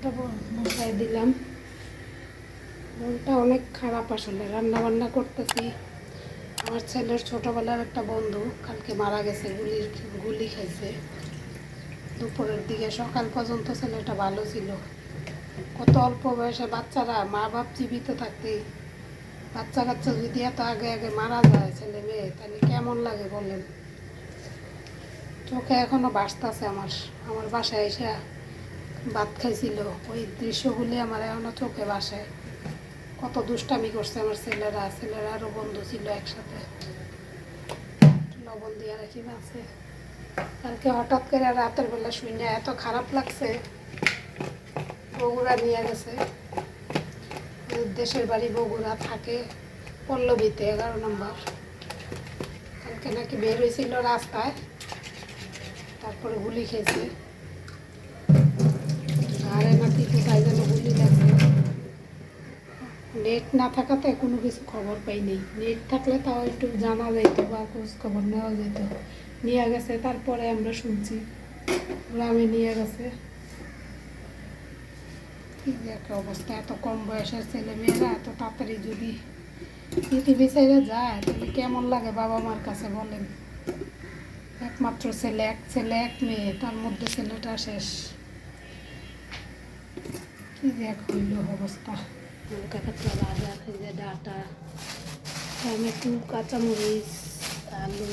ভাতটা বসায় দিলাম। মনটা অনেক খারাপ আসলে রান্না বান্না করতেছি। আমার ছেলের ছোটবেলার একটা বন্ধু, কালকে মারা গেছে, গুলির গুলি খাইছে। দুপুরের দিকে, সকাল পর্যন্ত ছেলেটা ভালো ছিল। কত অল্প বয়সে বাচ্চারা, মা বাপ জীবিত থাকতেই বাচ্চা কাচ্চা যদি এত আগে আগে মারা যায় ছেলে মেয়ে, তাহলে কেমন লাগে বলেন? চোখে এখনও বাসতাছে আমার আমার বাসায় এসে ভাত খাইছিল। ওই দৃশ্যগুলি আমার এখনও চোখে বাসে কত দুষ্টামি করছে আমার ছেলেরা। ছেলেরা আরও বন্ধু ছিল একসাথে। লবণ দিয়ে রাখি আছে কালকে হঠাৎ করে রাতের বেলা শুনে এত খারাপ লাগছে। বগুড়া নিয়ে গেছে। দেশের বাড়ি বগুড়া থাকে পল্লবীতে, এগারো নম্বর। কালকে নাকি বের হয়েছিল রাস্তায়। তারপরে গুলি খেয়েছে। যেন লাগছে নেট না থাকাতে কোনো কিছু খবর পাই নেই। নেট থাকলে তাও একটু জানা যেত বা খোঁজ খবর নেওয়া যেত নিয়ে গেছে, তারপরে আমরা শুনছি। গ্রামে নিয়ে গেছে। অবস্থা, এত কম বয়সের ছেলে মেয়েরা এত তাড়াতাড়ি যদি পৃথিবী ছেড়ে যায়, তাহলে কেমন লাগে বাবা মার কাছে বলেন? একমাত্র ছেলে, এক ছেলে, এক মেয়ে, তার মধ্যে ছেলেটা শেষ। যে এক হইল অবস্থা। পাতলা ভাজা এই ডাটা, টমেটো, কাঁচামরিচ, আলু।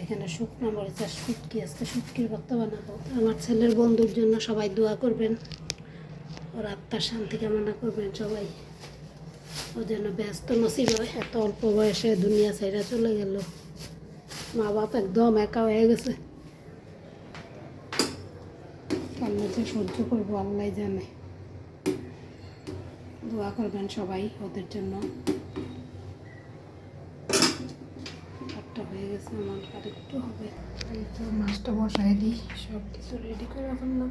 এখানে শুকনো মরিচ আর শুটকি, আজকে শুটকির ভর্তা বানাবো। আমার ছেলের বন্ধুর জন্য সবাই দোয়া করবেন। ওর আত্মার শান্তি কামনা করবেন সবাই। ও যেন ব্যস্ত নসিব হয় এত অল্প বয়সে দুনিয়া ছেড়ে চলে গেল। মা বাপ একদম একা হয়ে গেছে। কেমন যে সহ্য করব আল্লাহ জানে। দোয়া করবেন সবাই ওদের জন্য। ভাতটা হয়ে গেছে আমার আর একটু হবে। এই তো মাছটা বসাই দিই। সব কিছু রেডি করে ফেললাম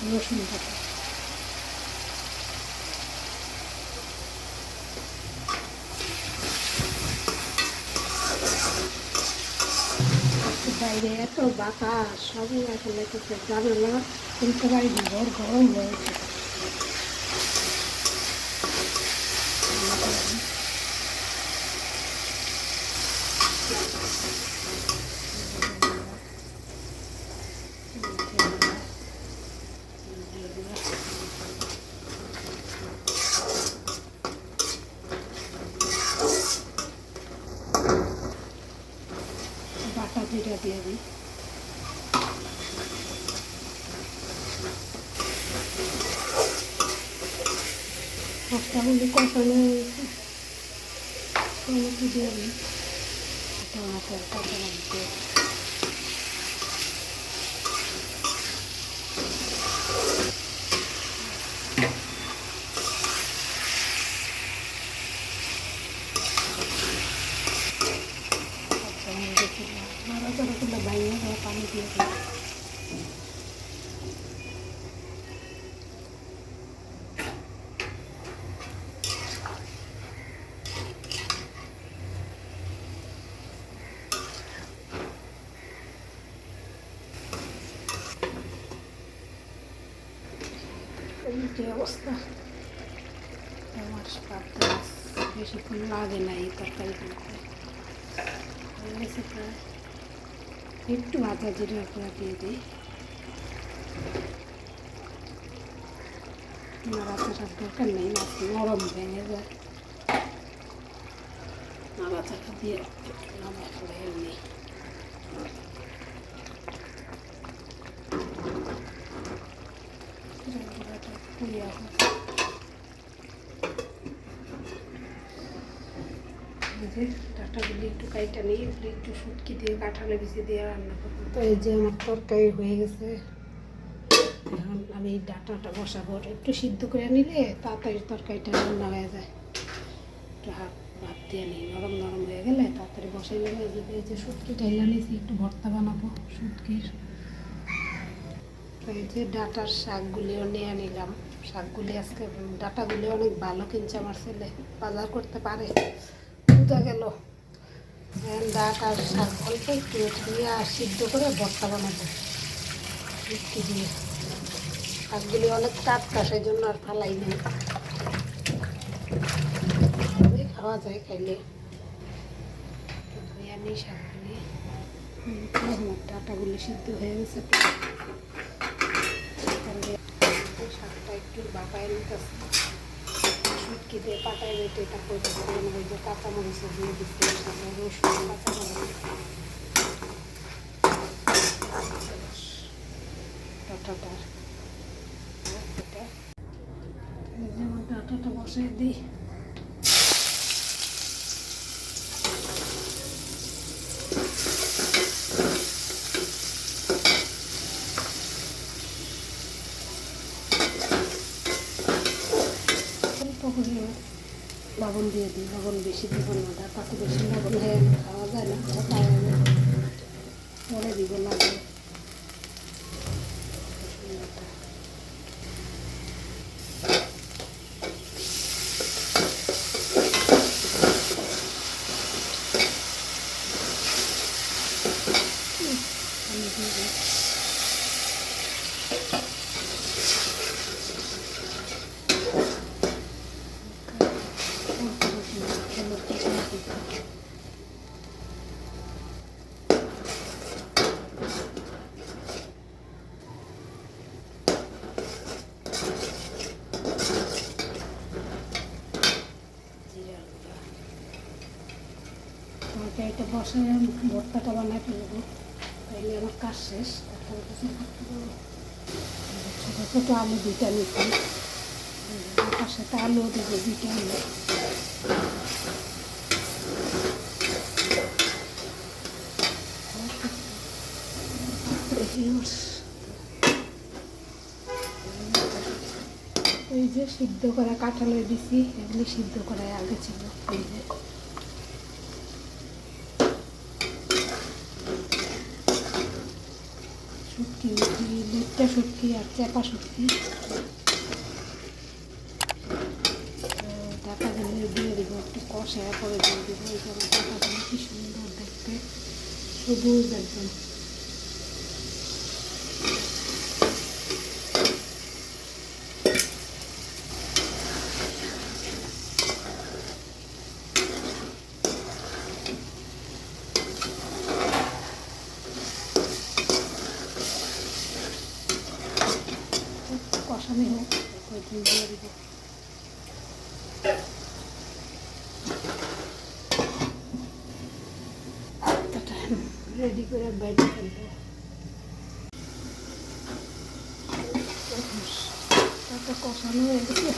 লবণ। এই থাকে। বাইরে এত বাতাস সবই আসলে লেগেছে জানালা খুলতে পারি ঘর গরম হয়েছে জিরা দিয়ে দিই। মশলাগুলি কষানো হয়েছে টমেটো দিয়ে দিই। টমেটো কাঁচা লঙ্কা আচ্ছা নাড়া চাড়া করলে বাইরে পানি দিয়ে দিই যে অবস্থা। আমার পাতে বেশিক্ষণ লাগে না এই তরকারি করতে হয়ে গেছে প্রায়। একটু ভাজা জিরা করে দিয়ে দিই। নাড়াচাড়ার দরকার নেই মাছ নরম ভেঙে যায়। নাড়াচাড়া দিয়ে নামা করে এমনি জিরাটা পুড়িয়ে হয় এই যে ডাটাগুলি একটু কাইটা এগুলি একটু শুটকি দিয়ে, কাঁঠালে বেশি দিয়ে রান্না করব। তো এই যে আমার তরকারি হয়ে গেছে। এখন আমি ডাটাটা বসাবো। একটু সিদ্ধ করে নিলে তাড়াতাড়ি তরকারিটা রান্না হয়ে যায়। একটু হাত, ভাত দিয়ে নিই, নরম নরম হয়ে গেলে তাড়াতাড়ি বসাই গেলে এই যে- শুটকি টাইলা নিয়েছি, একটু ভর্তা বানাবো শুটকির। এই যে ডাটার শাকগুলিও নিয়ে নিলাম। শাকগুলি আজকে ডাটাগুলি অনেক ভালো কিনছে আমার ছেলে, বাজার করতে পারে। বোঝা গেল। ডাটার শাক অল্প একটু দিয়ে আর সিদ্ধ করে ভর্তা বানাবো। শুটকি দিয়ে। শাকগুলি অনেক টাটকা সেই জন্য আর ফালাই নেই। খাওয়া যায় খাইলে। ধুয়ে শাকগুলি ডাটাগুলি সিদ্ধ হয়ে গেছে প্রায়। তাহলে এই শাকটা একটু বাপায় নিতেছে শুটকি দিয়ে পাটায় বেটে তারপর ওই যে কাঁচামরিচ দিয়ে দিচ্ছে সাথে রসুন কাঁচামরিচ। আমার ডাটাটা বসিয়ে দিই অল্প করে লবণ দিয়ে দিই, লবণ বেশি দিব না ডাটাতে বেশি লবণ হয়ে খাওয়া যায় না খাওয়া যায় না পরে দিব লবণ রসুনটা। হুম, আমি দিয়ে দিই। অল্প রসুন, হলুদ, কাঁচামরিচ দিই। জিরার গুঁড়া তরকারিটা বসে, ভর্তাটা বানাই ফেলব তাইলে আমার কাজ শেষ। ছোটো ছোটো আলু দুইটা নিচ্ছি। তার সাথে আলুও দেবো, দুইটা আলু। এই যে সিদ্ধ করা কাঁঠালের দিছি এগুলি সিদ্ধ করায় আগে ছিল। এই যে শুটকি শুটকি আর চেপা শুটকি ডাটাগুলো দিয়ে দেবো, একটু কষায় করে দিয়ে দেবো। এই যেমন ডাটাগুলো কি সুন্দর দেখতে, সবুজ একদম একটু কষানি হোক তারপর ঝুল দিয়ে দিব রেডি করে বাইরে ফেলব তারপর কষানো হয়ে গেছে।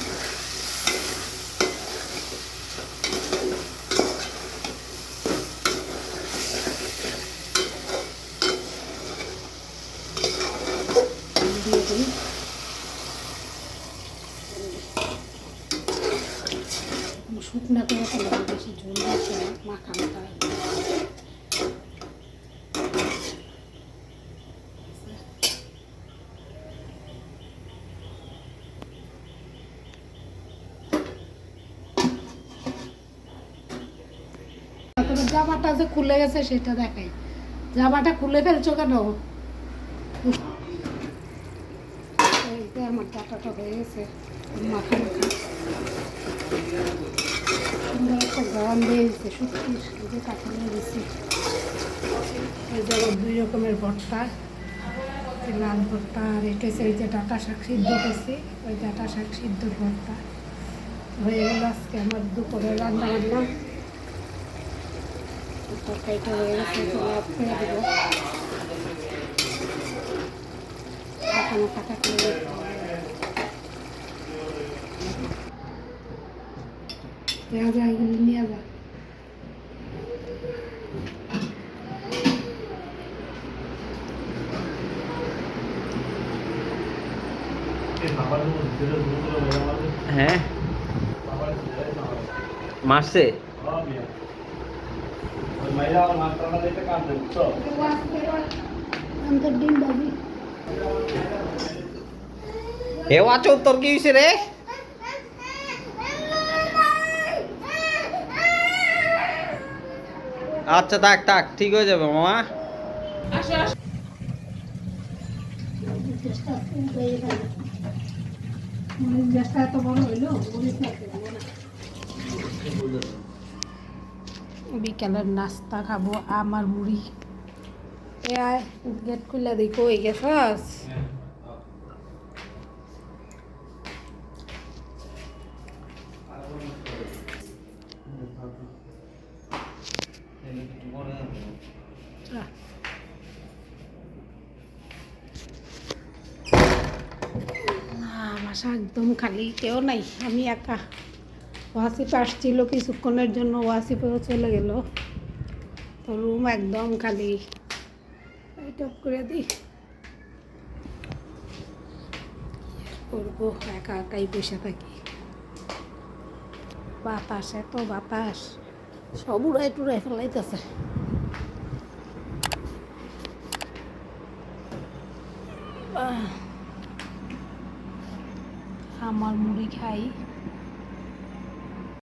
শুকনা করে ফেলব, বেশি ঝোল না মাখা মাখা জামাটা যে খুলে গেছে সেটা দেখাই। জামাটা খুলে ফেলছো কেন? আমার ডাটাটা হয়ে গেছে। সুন্দর একটা গরম দিয়ে দিচ্ছে সত্যি এই যে কাঁঠালে দিচ্ছি এই যে দুই রকমের ভর্তা লাল ভর্তা আর এই যে ডাটা শাক সিদ্ধ ওই শাক ভর্তা। হয়ে গেল আজকে আমার দুপুরে রান্না বান্না তরকারিটা হয়ে গেছে চলে অফ করে দেবো। এখনও টাকা করে পেঁয়াজা নিয়ে হ্যাঁ। মারছে? হে আচল তোর কি হয়েছে রে? আচ্ছা থাক থাক ঠিক হয়ে যাবে মামা। গ্যাসটা এত বড় হইল মরিচ রাখতে পারব না। বিকালের নাস্তা খাব, আমার মুড়ি। গেট খুলে দেখো কই গেছস একদম খালি, কেউ নাই, আমি একা। ওয়াসিফ আসছিল কিছুক্ষণের জন্য, ওয়াসিফেও চলে গেল। তো রুম একদম খালি। লাইট অফ করে দিই। করব? একা একাই বসে থাকি। বাতাস, এত বাতাস। সব উড়াই টুড়াই ফেলাইতেছে। আমার মুড়ি খাই।